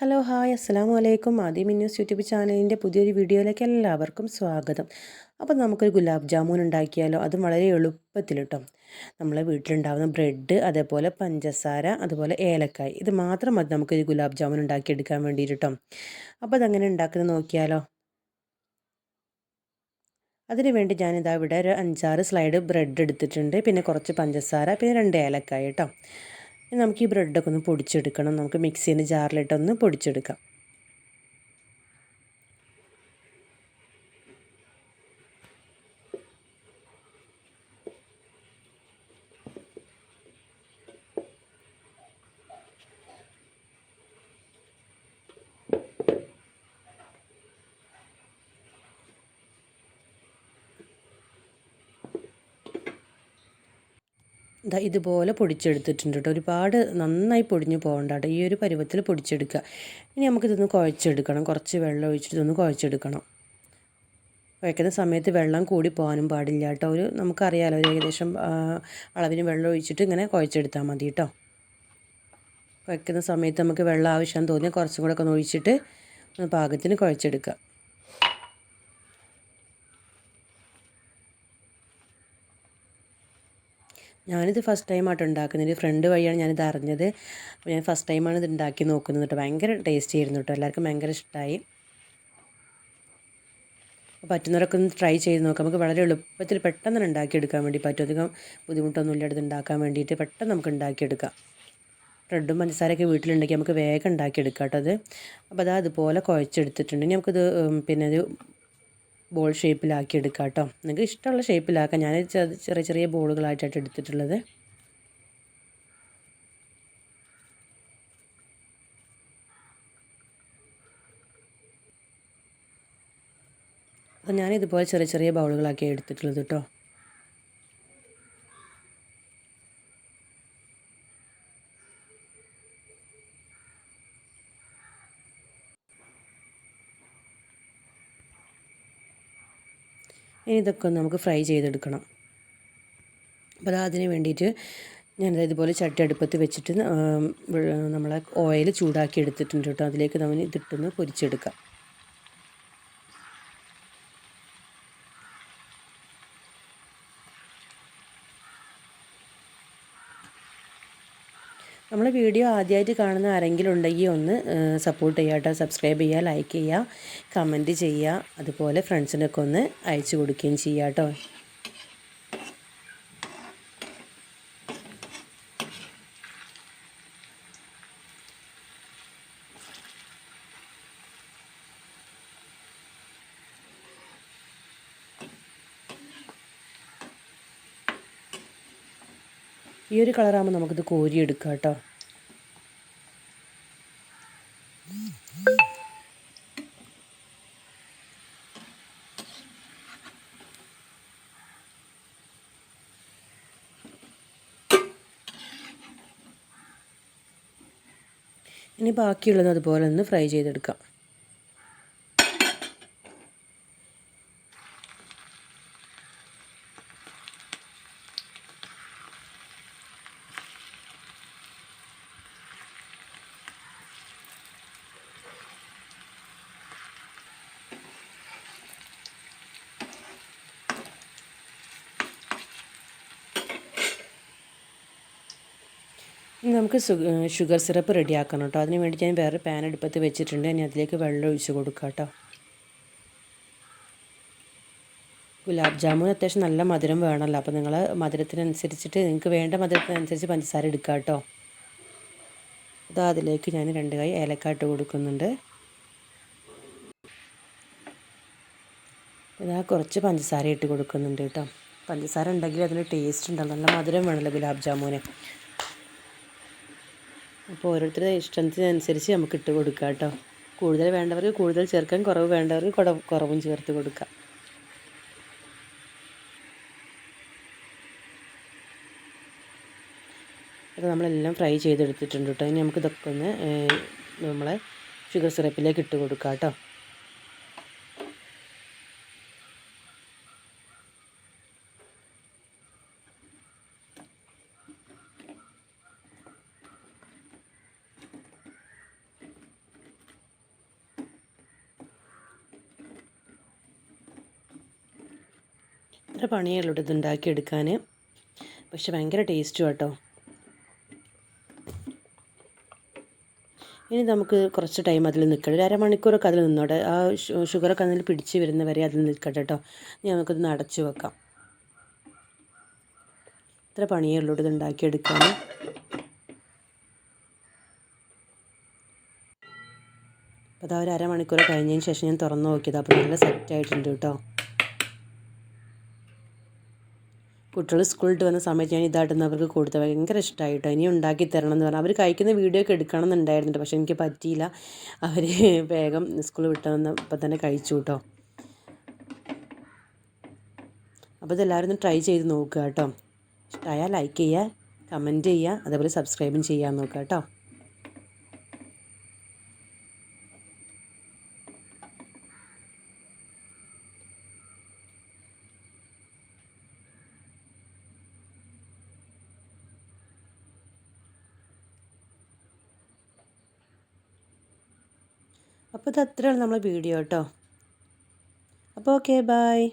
Hello hi അസ്സാം വലൈക്കും ആദ്യം ന്യൂസ് യൂട്യൂബ് ചാനലിന്റെ പുതിയൊരു വീഡിയോയിലേക്ക് എല്ലാവർക്കും സ്വാഗതം. അപ്പോൾ നമുക്കൊരു ഗുലാബ് ജാമുൻ ഉണ്ടാക്കിയാലോ? അതും വളരെ എളുപ്പത്തിൽ കേട്ടോ. നമ്മളെ വീട്ടിലുണ്ടാകുന്ന ബ്രെഡ് അതേപോലെ പഞ്ചസാര അതുപോലെ ഏലക്കായ്. ഇത് മാത്രം മതി നമുക്കൊരു ഗുലാബ് ജാമുൻ ഉണ്ടാക്കിയെടുക്കാൻ വേണ്ടിയിട്ട് കേട്ടോ. അപ്പോൾ അതങ്ങനെ ഉണ്ടാക്കുന്നത് നോക്കിയാലോ? അതിന് വേണ്ടി ഞാനിതാ ഇവിടെ ഒരു അഞ്ചാറ് സ്ലൈഡ് ബ്രെഡ് എടുത്തിട്ടുണ്ട്. പിന്നെ കുറച്ച് പഞ്ചസാര പിന്നെ രണ്ട് ഏലക്കായ് കേട്ടോ. നമുക്ക് ഈ ബ്രെഡൊക്കെ ഒന്ന് പൊടിച്ചെടുക്കണം. നമുക്ക് മിക്സീന്റെ ജാറിലിട്ടൊന്ന് പൊടിച്ചെടുക്കാം. ഇതാ ഇതുപോലെ പൊടിച്ചെടുത്തിട്ടുണ്ട് കേട്ടോ. ഒരുപാട് നന്നായി പൊടിഞ്ഞു പോകണ്ട കേട്ടോ. ഈ ഒരു പരുവത്തിൽ പൊടിച്ചെടുക്കുക. ഇനി നമുക്കിതൊന്ന് കുഴച്ചെടുക്കണം. കുറച്ച് വെള്ളം ഒഴിച്ചിട്ട് ഇതൊന്ന് കുഴച്ചെടുക്കണം. കുഴക്കുന്ന സമയത്ത് വെള്ളം കൂടി പോകാനും പാടില്ല കേട്ടോ. ഒരു നമുക്കറിയാലോ ഒരു ഏകദേശം അളവിന് വെള്ളം ഒഴിച്ചിട്ട് ഇങ്ങനെ കുഴച്ചെടുത്താൽ മതി കേട്ടോ. കുഴക്കുന്ന സമയത്ത് നമുക്ക് വെള്ളം ആവശ്യം തോന്നിയാൽ കുറച്ചും കൂടെ ഒക്കെ ഒന്ന് ഒഴിച്ചിട്ട് പാകത്തിന് കുഴച്ചെടുക്കുക. ഞാനിത് ഫസ്റ്റ് ടൈം ടൈമായിട്ട് ഉണ്ടാക്കുന്നത് ഫ്രണ്ട് വഴിയാണ് ഞാനിത് അറിഞ്ഞത്. അപ്പോൾ ഞാൻ ഫസ്റ്റ് ടൈമാണ് ഇത് ഉണ്ടാക്കി നോക്കുന്നത് കേട്ടോ ഭയങ്കര ടേസ്റ്റ് ആയിരുന്നു കേട്ടോ എല്ലാവർക്കും ഭയങ്കര ഇഷ്ടമായി പറ്റുന്നവരൊക്കെ ഒന്ന് ട്രൈ ചെയ്ത് നോക്കാം. നമുക്ക് വളരെ എളുപ്പത്തിൽ പെട്ടെന്ന് ഉണ്ടാക്കിയെടുക്കാൻ വേണ്ടി പറ്റും. അധികം ബുദ്ധിമുട്ടൊന്നും ഇല്ലാതെ ഉണ്ടാക്കാൻ വേണ്ടിയിട്ട് പെട്ടെന്ന് നമുക്ക് ഉണ്ടാക്കിയെടുക്കാം ബ്രെഡും പഞ്ചസാരയൊക്കെ വീട്ടിലുണ്ടെങ്കിൽ നമുക്ക് വേഗം ഉണ്ടാക്കിയെടുക്കാം കേട്ടോ അത് അപ്പോൾ അത് അതുപോലെ കുഴച്ചെടുത്തിട്ടുണ്ടെങ്കിൽ നമുക്കിത് പിന്നെ ഒരു ബോൾ ഷേപ്പിലാക്കി എടുക്കാം കേട്ടോ നിങ്ങൾക്ക് ഇഷ്ടമുള്ള ഷേപ്പിലാക്കാം ഞാൻ ചെറിയ ചെറിയ ബോളുകളായിട്ടാണ് എടുത്തിട്ടുള്ളത്. അപ്പോൾ ഞാനിതുപോലെ ചെറിയ ചെറിയ ബൗളുകളാക്കി എടുത്തിട്ടുള്ളത് കേട്ടോ ഇനി ഇതൊക്കെ നമുക്ക് ഫ്രൈ ചെയ്തെടുക്കണം. അപ്പോൾ അത് അതിന് വേണ്ടിയിട്ട് ഞാനത് ഇതുപോലെ ചട്ടി അടുപ്പത്ത് വെച്ചിട്ട് നമ്മളെ ഓയിൽ ചൂടാക്കി എടുത്തിട്ടുണ്ട് കേട്ടോ. അതിലേക്ക് നമ്മൾ ഇതിട്ടൊന്ന് പൊരിച്ചെടുക്കാം. നമ്മളെ വീഡിയോ ആദ്യമായിട്ട് കാണുന്ന ആരെങ്കിലും ഉണ്ടെങ്കിൽ ഒന്ന് സപ്പോർട്ട് ചെയ്യുക കേട്ടോ സബ്സ്ക്രൈബ് ചെയ്യുക ലൈക്ക് ചെയ്യുക കമന്റ് ചെയ്യുക അതുപോലെ ഫ്രണ്ട്സിനൊക്കെ ഒന്ന് അയച്ചു കൊടുക്കുകയും ചെയ്യുക കേട്ടോ ഈ ഒരു കളറാകുമ്പോൾ നമുക്കിത് കോരിയെടുക്കാം കേട്ടോ ഇനി ബാക്കിയുള്ളത് അതുപോലെ ഒന്ന് ഫ്രൈ ചെയ്തെടുക്കാം. നമുക്ക് ഷുഗർ സിറപ്പ് റെഡിയാക്കണം കേട്ടോ. അതിന് വേണ്ടി ഞാൻ വേറെ പാൻ അടുപ്പത്ത് വെച്ചിട്ടുണ്ട്. ഇനി അതിലേക്ക് വെള്ളം ഒഴിച്ച് കൊടുക്കാം കേട്ടോ. ഗുലാബ് ജാമുൻ അത്യാവശ്യം നല്ല മധുരം വേണമല്ലോ. അപ്പോൾ നിങ്ങൾ മധുരത്തിനനുസരിച്ചിട്ട് നിങ്ങൾക്ക് വേണ്ട മധുരത്തിനനുസരിച്ച് പഞ്ചസാര എടുക്കുക കേട്ടോ. അത് അതിലേക്ക് ഞാൻ രണ്ട് കൈ ഏലക്കാട്ട് കൊടുക്കുന്നുണ്ട്. ഇതാ കുറച്ച് പഞ്ചസാര ഇട്ട് കൊടുക്കുന്നുണ്ട് കേട്ടോ. പഞ്ചസാര ഉണ്ടെങ്കിൽ അതിന് ടേസ്റ്റ് ഉണ്ടാവും നല്ല മധുരം വേണമല്ലോ ഗുലാബ് ജാമുന്. അപ്പോൾ ഓരോരുത്തരുടെ ഇഷ്ടത്തിനനുസരിച്ച് നമുക്ക് ഇട്ട് കൊടുക്കാം കേട്ടോ. കൂടുതൽ വേണ്ടവർക്ക് കൂടുതൽ ചേർക്കാൻ കുറവ് വേണ്ടവർക്ക് കുട കുറവും ചേർത്ത് കൊടുക്കാം. അപ്പോൾ നമ്മളെല്ലാം ഫ്രൈ ചെയ്തെടുത്തിട്ടുണ്ട് കേട്ടോ. ഇനി നമുക്ക് ഇതൊക്കെ ഒന്ന് നമ്മളെ ഷുഗർ സിറപ്പിലേക്ക് ഇട്ട് കൊടുക്കാം കേട്ടോ. ഇത്ര പണിയുള്ളൂ ഇത് ഉണ്ടാക്കിയെടുക്കാൻ പക്ഷെ ഭയങ്കര ടേസ്റ്റും കേട്ടോ ഇനി നമുക്ക് കുറച്ച് ടൈം അതിൽ നിൽക്കട്ടെ ഒരു അരമണിക്കൂറൊക്കെ അതിൽ നിന്നോട്ടെ. ആ ഷുഗറൊക്കെ അതിൽ പിടിച്ച് വരുന്ന വരെ അതിൽ നിൽക്കട്ടെ കേട്ടോ ഇനി നമുക്കിത് അടച്ചു വെക്കാം. ഇത്ര പണിയേ ഉള്ളൂ ഇത് ഉണ്ടാക്കിയെടുക്കാൻ അപ്പോൾ അതാ ഒരു അരമണിക്കൂർ കഴിഞ്ഞതിന് ശേഷം ഞാൻ തുറന്ന് നോക്കിയത്. അപ്പോൾ നല്ല സെറ്റായിട്ടുണ്ട് കേട്ടോ കുട്ടികൾ സ്കൂളിൽ വന്ന സമയത്ത് ഞാൻ ഇതായിട്ടൊന്ന് അവർക്ക് കൊടുത്തത് ഭയങ്കര ഇഷ്ടമായിട്ടോ ഇനി ഉണ്ടാക്കി തരണം എന്ന് പറഞ്ഞാൽ അവർ കഴിക്കുന്ന വീഡിയോ ഒക്കെ എടുക്കണം എന്നുണ്ടായിരുന്നുണ്ട് പക്ഷേ എനിക്ക് പറ്റിയില്ല. അവർ വേഗം സ്കൂൾ വന്നപ്പോൾ തന്നെ കഴിച്ചു കേട്ടോ അപ്പോൾ ഇതെല്ലാവരും ഒന്ന് ട്രൈ ചെയ്ത് നോക്കുക കേട്ടോ ഇഷ്ടമായാൽ ലൈക്ക് ചെയ്യുക കമന്റ് ചെയ്യുക അതേപോലെ സബ്സ്ക്രൈബും ചെയ്യാൻ നോക്കുക കേട്ടോ അപ്പോൾ ഇത് അത്രയാണ് നമ്മളെ വീഡിയോ കേട്ടോ. അപ്പോൾ ഓക്കെ ബായ്